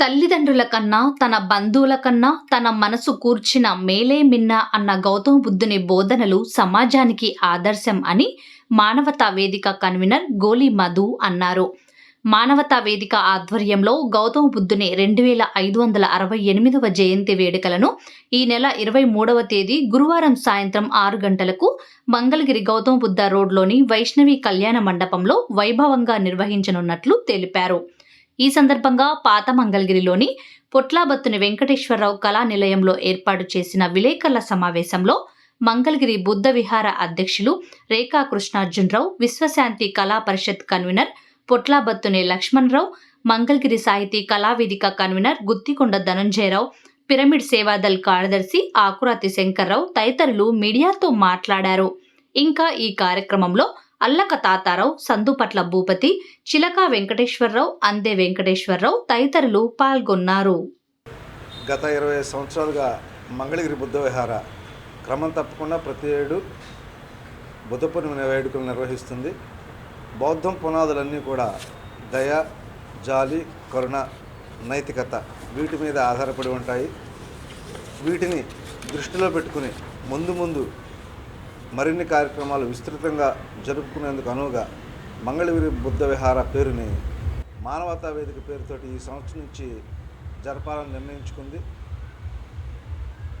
తల్లిదండ్రుల కన్నా తన బంధువుల కన్నా తన మనసు కూర్చిన మేలే మిన్న అన్న గౌతమ బుద్ధుని బోధనలు సమాజానికి ఆదర్శం అని మానవతా వేదిక కన్వీనర్ గోలి మధు అన్నారు. మానవతా వేదిక ఆధ్వర్యంలో గౌతమ బుద్ధుని రెండు వేల ఐదు వందల అరవై ఎనిమిదవ జయంతి వేడుకలను ఈ నెల ఇరవై మూడవ తేదీ గురువారం సాయంత్రం ఆరు గంటలకు మంగళగిరి గౌతమ బుద్ధ రోడ్లోని వైష్ణవి కళ్యాణ మండపంలో వైభవంగా నిర్వహించనున్నట్లు తెలిపారు. ఈ సందర్భంగా పాత మంగళగిరిలోని పొట్లాబత్తుని వెంకటేశ్వరరావు కళా నిలయంలో ఏర్పాటు చేసిన విలేకరుల సమావేశంలో మంగళగిరి బుద్ధ విహార అధ్యక్షులు Rekha Krishnarjuna Rao Vishwashanti Kala Parishad convener Potlabathuni Lakshmana Rao Mangalagiri Sahiti Kalavedika convener Guttikonda Dhananjaya Rao Pyramid Seva Dal కార్యదర్శి ఆకురాతి శంకర్రావు తదితరులు మీడియాతో మాట్లాడారు. ఇంకా ఈ కార్యక్రమంలో అల్లక తాతారావు సందుపట్ల భూపతి చిలకా వెంకటేశ్వరరావు అందే వెంకటేశ్వరరావు తదితరులు పాల్గొన్నారు. గత ఇరవై సంవత్సరాలుగా మంగళగిరి బుద్ధ విహార క్రమం తప్పకుండా ప్రతి ఏడు బుద్ధ పూర్ణిమ వేడుకలు నిర్వహిస్తుంది. బౌద్ధం పునాదులన్నీ కూడా దయ జాలి కరుణ నైతికత వీటి మీద ఆధారపడి ఉంటాయి. వీటిని దృష్టిలో పెట్టుకుని ముందు ముందు మరిన్ని కార్యక్రమాలు విస్తృతంగా జరుపుకునేందుకు అనువుగా మంగళగిరి బుద్ధ విహార పేరుని మానవతా వేదిక పేరుతోటి ఈ సంవత్సరం నుంచి జరపాలని నిర్ణయించుకుంది.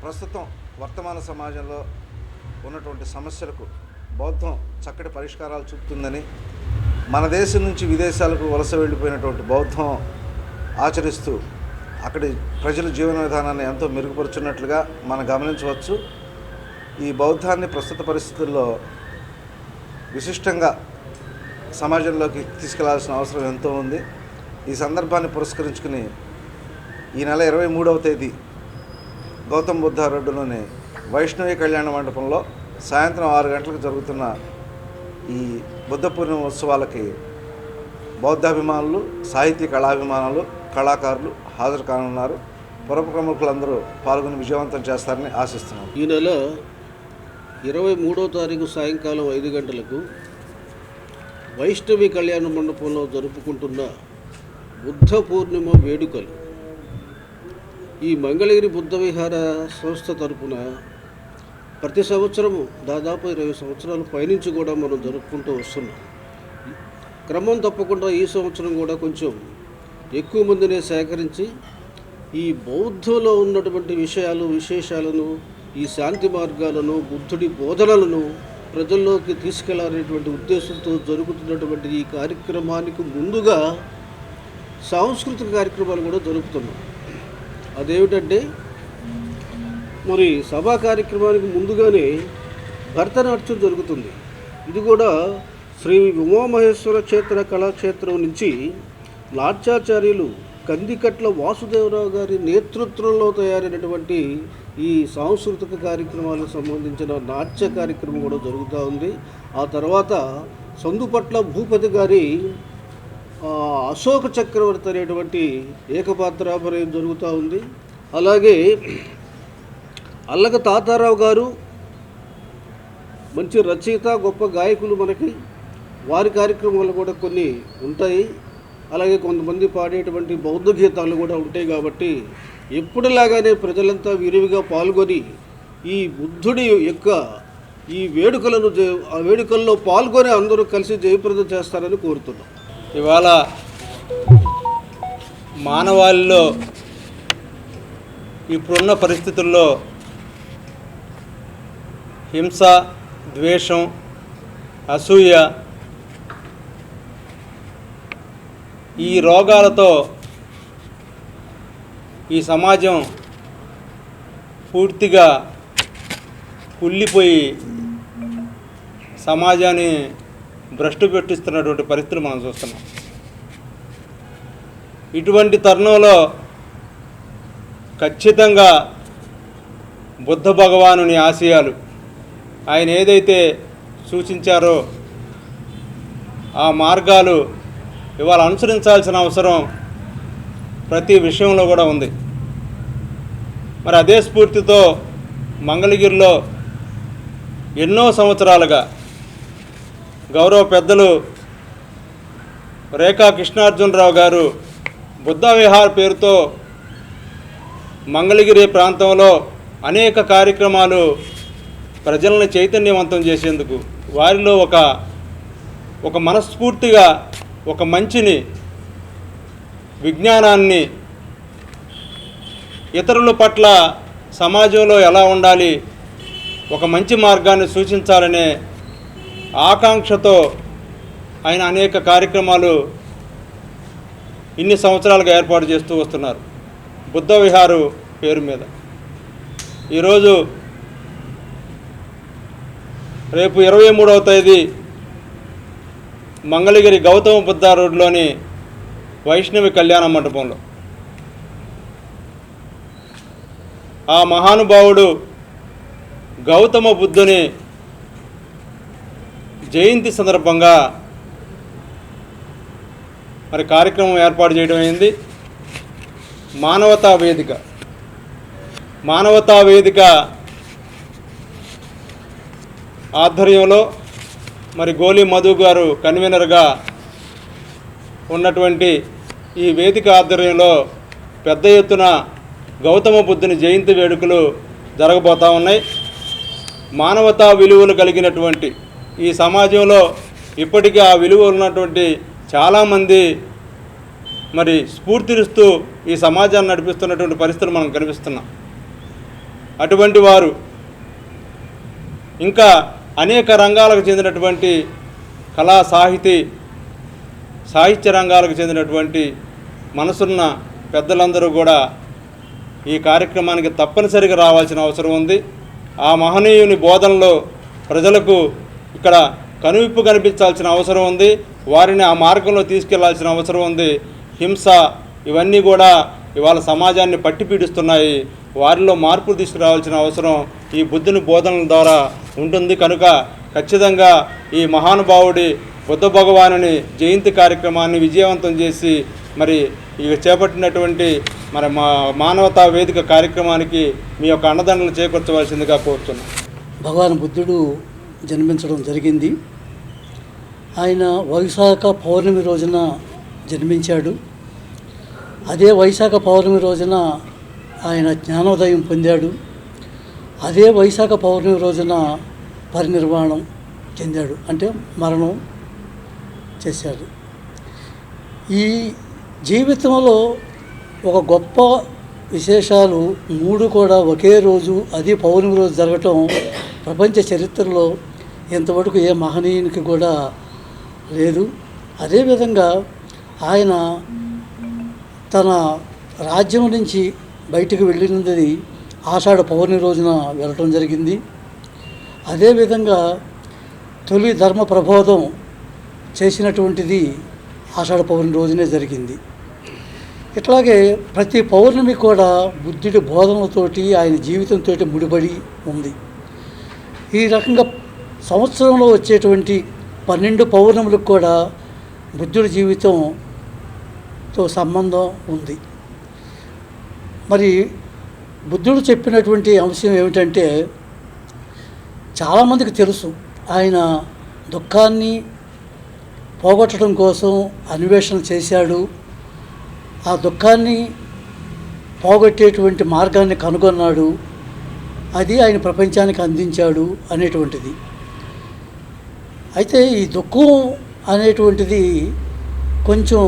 ప్రస్తుతం వర్తమాన సమాజంలో ఉన్నటువంటి సమస్యలకు బౌద్ధం చక్కటి పరిష్కారాలు చూపుతుందని మన దేశం నుంచి విదేశాలకు వలస వెళ్ళిపోయినటువంటి బౌద్ధం ఆచరిస్తూ అక్కడి ప్రజల జీవన విధానాన్ని ఎంతో మెరుగుపరుచున్నట్లుగా మనం గమనించవచ్చు. ఈ బౌద్ధాన్ని ప్రస్తుత పరిస్థితుల్లో విశిష్టంగా సమాజంలోకి తీసుకెళ్ళాల్సిన అవసరం ఎంతో ఉంది. ఈ సందర్భాన్ని పురస్కరించుకుని ఈ నెల ఇరవై మూడవ తేదీ గౌతమ్ బుద్ధ రోడ్డులోని వైష్ణవి కళ్యాణ మండపంలో సాయంత్రం ఆరు గంటలకు జరుగుతున్న ఈ బుద్ధ పూర్ణిమ ఉత్సవాలకి బౌద్ధాభిమానులు సాహితీ కళాభిమానులు కళాకారులు హాజరు కానున్నారు. పురప్రముఖులందరూ పాల్గొని విజయవంతం చేస్తారని ఆశిస్తున్నాం. ఈ నెల ఇరవై మూడో తారీఖు సాయంకాలం ఐదు గంటలకు వైష్ణవి కళ్యాణ మండపంలో జరుపుకుంటున్న బుద్ధ పూర్ణిమ వేడుకలు. ఈ మంగళగిరి బుద్ధ విహార సంస్థ తరపున ప్రతి సంవత్సరము దాదాపు ఇరవై సంవత్సరాలు పయనించి కూడా మనం జరుపుకుంటూ వస్తున్నాం. క్రమం తప్పకుండా ఈ సంవత్సరం కూడా కొంచెం ఎక్కువ మందినే సేకరించి ఈ బౌద్ధంలో ఉన్నటువంటి విషయాలు విశేషాలను ఈ శాంతి మార్గాలను బుద్ధుడి బోధనలను ప్రజల్లోకి తీసుకెళ్ళాలనేటువంటి ఉద్దేశంతో జరుగుతున్నటువంటి ఈ కార్యక్రమానికి ముందుగా సాంస్కృతిక కార్యక్రమాలు కూడా జరుపుతున్నాం. అదేమిటంటే మరి సభా కార్యక్రమానికి ముందుగానే భరతనాట్యం జరుగుతుంది. ఇది కూడా శ్రీ ఉమామహేశ్వర క్షేత్ర కళాక్షేత్రం నుంచి నాట్యాచార్యులు కందికట్ల వాసుదేవరావు గారి నేతృత్వంలో తయారైనటువంటి ఈ సాంస్కృతిక కార్యక్రమాలకు సంబంధించిన నాట్య కార్యక్రమం కూడా జరుగుతూ ఉంది. ఆ తర్వాత సందుపట్ల భూపతి గారి అశోక చక్రవర్తి అనేటువంటి ఏకపాత్రాభినయం జరుగుతూ ఉంది. అలాగే అల్లక తాతారావు గారు మంచి రచయిత గొప్ప గాయకులు మనకి. వారి కార్యక్రమాలు కూడా కొన్ని ఉంటాయి. అలాగే కొంతమంది పాడేటువంటి బౌద్ధ గీతాలు కూడా ఉంటాయి కాబట్టి ఎప్పుడులాగానే ప్రజలంతా విరివిగా పాల్గొని ఈ బుద్ధుడి యొక్క ఈ వేడుకలను జయ- ఆ వేడుకల్లో పాల్గొని అందరూ కలిసి జయప్రదం చేస్తారని కోరుతున్నాం. ఇవాళ మానవాళిలో ఇప్పుడున్న పరిస్థితుల్లో హింస ద్వేషం అసూయ ఈ రోగాలతో ఈ సమాజం పూర్తిగా కుళ్ళిపోయి సమాజాన్ని భ్రష్టు పెట్టిస్తున్నటువంటి పరిస్థితులు మనం చూస్తున్నాం. ఇటువంటి తరుణంలో ఖచ్చితంగా బుద్ధ భగవానుని ఆశయాలు ఆయన ఏదైతే సూచించారో ఆ మార్గాలు ఇవాళ అనుసరించాల్సిన అవసరం ప్రతి విషయంలో కూడా ఉంది. మరి అదే స్ఫూర్తితో మంగళగిరిలో ఎన్నో సంవత్సరాలుగా గౌరవ పెద్దలు రేఖా కృష్ణార్జునరావు గారు బుద్ధ విహార్ పేరుతో మంగళగిరి ప్రాంతంలో అనేక కార్యక్రమాలు ప్రజలను చైతన్యవంతం చేసేందుకు వారిలో ఒక ఒక మనస్ఫూర్తిగా ఒక మంచిని విజ్ఞానాన్ని ఇతరుల పట్ల సమాజంలో ఎలా ఉండాలి ఒక మంచి మార్గాన్ని సూచించాలనే ఆకాంక్షతో ఆయన అనేక కార్యక్రమాలు ఇన్ని సంవత్సరాలుగా ఏర్పాటు చేస్తూ వస్తున్నారు. బుద్ధ విహారు పేరు మీద. ఈరోజు రేపు ఇరవై మూడవ తేదీ మంగళగిరి గౌతమ బుద్ధ రోడ్లోని వైష్ణవి కళ్యాణ మండపంలో. ఆ మహానుభావుడు గౌతమ బుద్ధుని జయంతి సందర్భంగా మరి కార్యక్రమం ఏర్పాటు చేయడం అయింది. మానవతా వేదిక. మానవతా వేదిక ఆధ్వర్యంలో మరి గోలి మధు గారు కన్వీనర్గా ఉన్నటువంటి ఈ వేదిక ఆధ్వర్యంలో పెద్ద ఎత్తున గౌతమ బుద్ధుని జయంతి వేడుకలు జరగబోతూ ఉన్నాయి. మానవతా విలువలు కలిగినటువంటి ఈ సమాజంలో ఇప్పటికీ ఆ విలువ ఉన్నటువంటి చాలామంది మరి స్ఫూర్తినిస్తూ ఈ సమాజాన్ని నడిపిస్తున్నటువంటి పరిస్థితులు మనం కనిపిస్తున్నాం అటువంటి వారు ఇంకా అనేక రంగాలకు చెందినటువంటి కళా సాహితీ సాహిత్య రంగాలకు చెందినటువంటి మనసున్న పెద్దలందరూ కూడా ఈ కార్యక్రమానికి తప్పనిసరిగా రావాల్సిన అవసరం ఉంది. ఆ మహనీయుని బోధనలో ప్రజలకు ఇక్కడ కనువిప్పు కనిపించాల్సిన అవసరం ఉంది. వారిని ఆ మార్గంలో తీసుకెళ్ళాల్సిన అవసరం ఉంది. హింస ఇవన్నీ కూడా ఇవాళ సమాజాన్ని పట్టి పీడిస్తున్నాయి వారిలో మార్పులు తీసుకురావాల్సిన అవసరం ఈ బుద్ధుని బోధనల ద్వారా ఉంటుంది. కనుక ఖచ్చితంగా ఈ మహానుభావుడి బుద్ధ భగవానుని జయంతి కార్యక్రమాన్ని విజయవంతం చేసి మరి ఇక చేపట్టినటువంటి మరి మా మానవతా వేదిక కార్యక్రమానికి మీ యొక్క అన్నదండలు చేకూర్చవలసిందిగా కోరుతున్నాను భగవాన్ బుద్ధుడు జన్మించడం జరిగింది. ఆయన వైశాఖ పౌర్ణమి రోజున జన్మించాడు. అదే వైశాఖ పౌర్ణమి రోజున ఆయన జ్ఞానోదయం పొందాడు. అదే వైశాఖ పౌర్ణమి రోజున పరినిర్వాణం చెందాడు. అంటే మరణం చేశాడు. ఈ జీవితంలో ఒక గొప్ప విశేషాలు మూడు కూడా ఒకే రోజు అది పౌర్ణమి రోజు జరగటం ప్రపంచ చరిత్రలో ఇంతవరకు ఏ మహనీయునికి కూడా లేదు. అదేవిధంగా ఆయన తన రాజ్యం నుంచి బయటికి వెళ్ళినది ఆషాఢ పౌర్ణమి రోజున వెళ్ళటం జరిగింది. అదేవిధంగా తొలి ధర్మ ప్రబోధం చేసినటువంటిది ఆషాఢ పౌర్ణమి రోజునే జరిగింది. ఇట్లాగే ప్రతి పౌర్ణమి కూడా బుద్ధుడి బోధనలతోటి ఆయన జీవితంతో ముడిపడి ఉంది. ఈ రకంగా సంవత్సరంలో వచ్చేటువంటి పన్నెండు పౌర్ణములకు కూడా బుద్ధుడి జీవితంతో సంబంధం ఉంది. మరి బుద్ధుడు చెప్పినటువంటి అంశం ఏమిటంటే చాలామందికి తెలుసు ఆయన దుఃఖాన్ని పోగొట్టడం కోసం అన్వేషణ చేశాడు. ఆ దుఃఖాన్ని పోగొట్టేటువంటి మార్గాన్ని కనుగొన్నాడు. అది ఆయన ప్రపంచానికి అందించాడు అనేటువంటిది. అయితే ఈ దుఃఖం అనేటువంటిది కొంచెం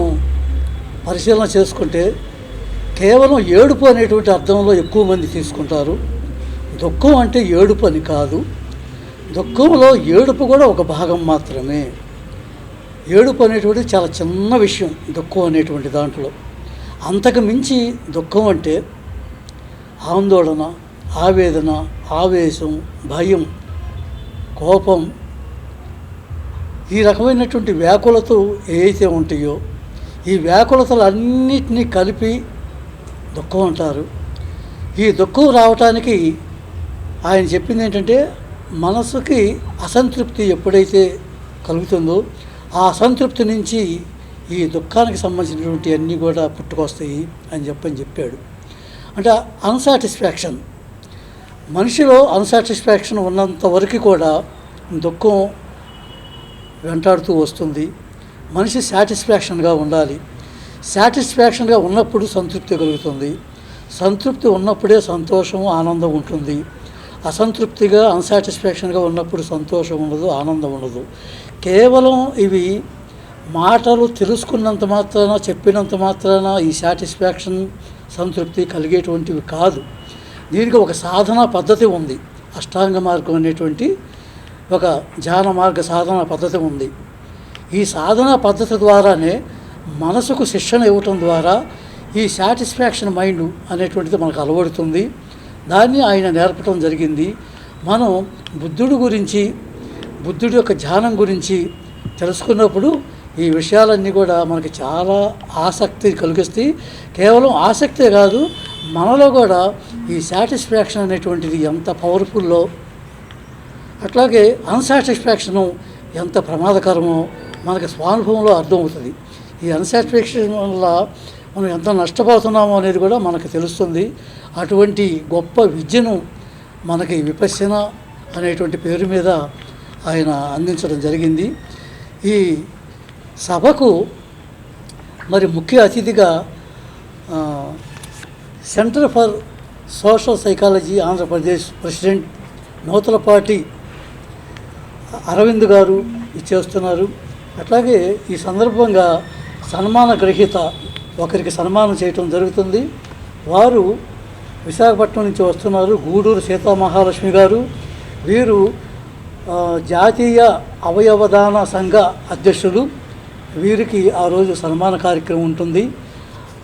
పరిశీలన చేసుకుంటే కేవలం ఏడుపు అనేటువంటి అర్థంలో ఎక్కువ మంది తీసుకుంటారు. దుఃఖం అంటే ఏడుపు అని కాదు. దుఃఖంలో ఏడుపు కూడా ఒక భాగం మాత్రమే. ఏడుపు అనేటువంటిది చాలా చిన్న విషయం దుఃఖం అనేటువంటి దాంట్లో. అంతకు మించి దుఃఖం అంటే ఆందోళన ఆవేదన ఆవేశం భయం కోపం ఈ రకమైనటువంటి వ్యాకులతలు ఏవైతే ఉంటాయో ఈ వ్యాకులతలు అన్నిటినీ కలిపి దుఃఖం అంటారు. ఈ దుఃఖం రావటానికి ఆయన చెప్పింది ఏంటంటే మనసుకి అసంతృప్తి ఎప్పుడైతే కలుగుతుందో ఆ అసంతృప్తి నుంచి ఈ దుఃఖానికి సంబంధించినటువంటి అన్నీ కూడా పుట్టుకొస్తాయి అని చెప్పని చెప్పాడు. అంటే అన్సాటిస్ఫాక్షన్ మనిషిలో అన్సాటిస్ఫాక్షన్ ఉన్నంత వరకు కూడా దుఃఖం వెంటాడుతూ వస్తుంది. మనిషి సాటిస్ఫాక్షన్గా ఉండాలి. సాటిస్ఫాక్షన్గా ఉన్నప్పుడు సంతృప్తి కలుగుతుంది. సంతృప్తి ఉన్నప్పుడే సంతోషం ఆనందం ఉంటుంది. అసంతృప్తిగా అన్సాటిస్ఫాక్షన్గా ఉన్నప్పుడు సంతోషం ఉండదు ఆనందం ఉండదు. కేవలం ఇవి మాటలు తెలుసుకున్నంత మాత్రాన చెప్పినంత మాత్రాన ఈ సాటిస్ఫాక్షన్ సంతృప్తి కలిగేటువంటివి కాదు. దీనికి ఒక సాధన పద్ధతి ఉంది. అష్టాంగ మార్గం అనేటువంటి ఒక ధ్యాన మార్గ సాధన పద్ధతి ఉంది. ఈ సాధన పద్ధతి ద్వారానే మనసుకు శిక్షణ ఇవ్వటం ద్వారా ఈ సాటిస్ఫాక్షన్ మైండ్ అనేటువంటిది మనకు అలవడుతుంది. దాన్ని ఆయన నేర్పటం జరిగింది. మనం బుద్ధుడు గురించి బుద్ధుడి యొక్క ధ్యానం గురించి తెలుసుకున్నప్పుడు ఈ విషయాలన్నీ కూడా మనకి చాలా ఆసక్తి కలిగిస్తాయి. కేవలం ఆసక్తే కాదు మనలో కూడా ఈ సాటిస్ఫాక్షన్ అనేటువంటిది ఎంత పవర్ఫుల్లో అట్లాగే అన్సాటిస్ఫాక్షను ఎంత ప్రమాదకరమో మనకి స్వానుభవంలో అర్థమవుతుంది. ఈ అన్సాటిస్ఫాక్షన్ వల్ల మనం ఎంత నష్టపోతున్నామో అనేది కూడా మనకు తెలుస్తుంది. అటువంటి గొప్ప విద్యను మనకి విపశ్యన అనేటువంటి పేరు మీద ఆయన అందించడం జరిగింది. ఈ సభకు మరి ముఖ్య అతిథిగా Centre for Social Psychology Andhra Pradesh president Nuthalapati Aravind garu ఇచ్చేస్తున్నారు. అట్లాగే ఈ సందర్భంగా సన్మాన గ్రహీత ఒకరికి సన్మానం చేయటం జరుగుతుంది. వారు విశాఖపట్నం నుంచి వస్తున్నారు. గూడూరు సీతామహాలక్ష్మి గారు. వీరు జాతీయ అవయవదాన సంఘ అధ్యక్షులు. వీరికి ఆ రోజు సన్మాన కార్యక్రమం ఉంటుంది.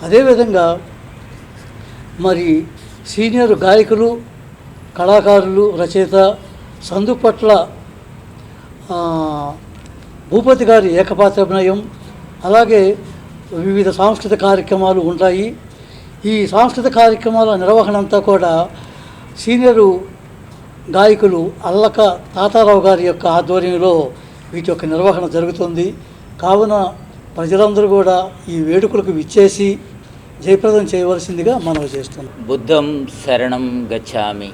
అదేవిధంగా మరి సీనియర్ గాయకులు కళాకారులు రచయిత సందుపట్ల భూపతి గారి ఏకపాత్రాభినయం అలాగే వివిధ సాంస్కృతిక కార్యక్రమాలు ఉంటాయి. ఈ సాంస్కృతిక కార్యక్రమాల నిర్వహణ అంతా కూడా సీనియరు గాయకులు అల్లక తాతారావు గారి యొక్క ఆధ్వర్యంలో వీటి యొక్క నిర్వహణ జరుగుతుంది. కావున ప్రజలందరూ కూడా ఈ వేడుకలకు విచ్చేసి జయప్రదం చేయవలసిందిగా మనవి చేస్తున్నాం. బుద్ధం శరణం గచ్చామి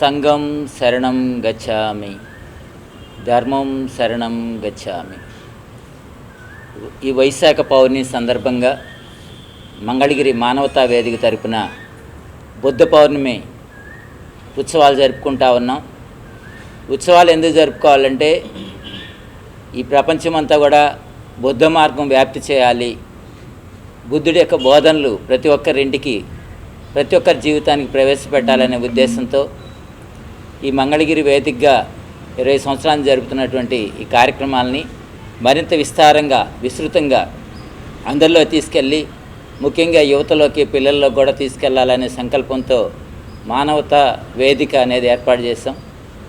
సంఘం శరణం గచ్చామి ధర్మం శరణం గచ్చామి. ఈ వైశాఖ పౌర్ణమి సందర్భంగా మంగళగిరి మానవతా వేదిక తరపున బుద్ధ పౌర్ణమి ఉత్సవాలు జరుపుకుంటా ఉన్నాం. ఉత్సవాలు ఎందుకు జరుపుకోవాలంటే ఈ ప్రపంచమంతా కూడా బుద్ధ మార్గం వ్యాప్తి చేయాలి. బుద్ధుడి యొక్క బోధనలు ప్రతి ఒక్కరింటికి ప్రతి ఒక్కరి జీవితానికి ప్రవేశపెట్టాలనే ఉద్దేశంతో ఈ మంగళగిరి వేదికగా ఇరవై సంవత్సరాలు జరుపుతున్నటువంటి ఈ కార్యక్రమాలని మరింత విస్తారంగా విస్తృతంగా అందరిలో తీసుకెళ్ళి ముఖ్యంగా యువతలోకి పిల్లల్లో కూడా తీసుకెళ్ళాలనే సంకల్పంతో మానవతా వేదిక అనేది ఏర్పాటు చేశాం.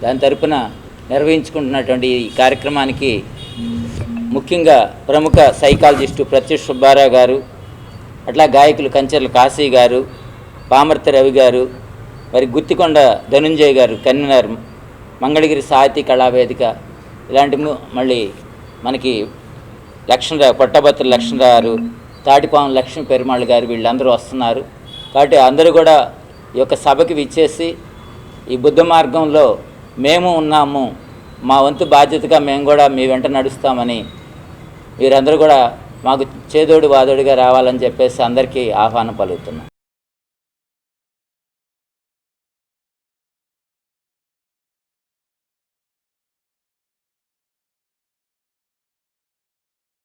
దాని తరపున నిర్వహించుకుంటున్నటువంటి ఈ కార్యక్రమానికి ముఖ్యంగా ప్రముఖ సైకాలజిస్టు ప్రత్యుష్ సుబ్బారావు గారు అట్లా గాయకులు కంచెర్ల కాశీ గారు పామర్తి రవి గారు మరి గుత్తికొండ ధనుంజయ్ గారు కన్వీనర్ మంగళగిరి సాహితీ కళావేదిక ఇలాంటి మళ్ళీ మనకి లక్ష్మణరావు పట్టభద్రుల లక్ష్మణరావు గారు తాటిపాము లక్ష్మీ పెరుమాళ్ళు గారు వీళ్ళందరూ వస్తున్నారు. కాబట్టి అందరూ కూడా ఈ యొక్క సభకి విచ్చేసి ఈ బుద్ధ మార్గంలో మేము ఉన్నాము మా వంతు బాధ్యతగా మేము కూడా మీ వెంట నడుస్తామని వీరందరూ కూడా మాకు చేదోడు వాదోడిగా రావాలని చెప్పేసి అందరికీ ఆహ్వానం పలుకుతున్నాం.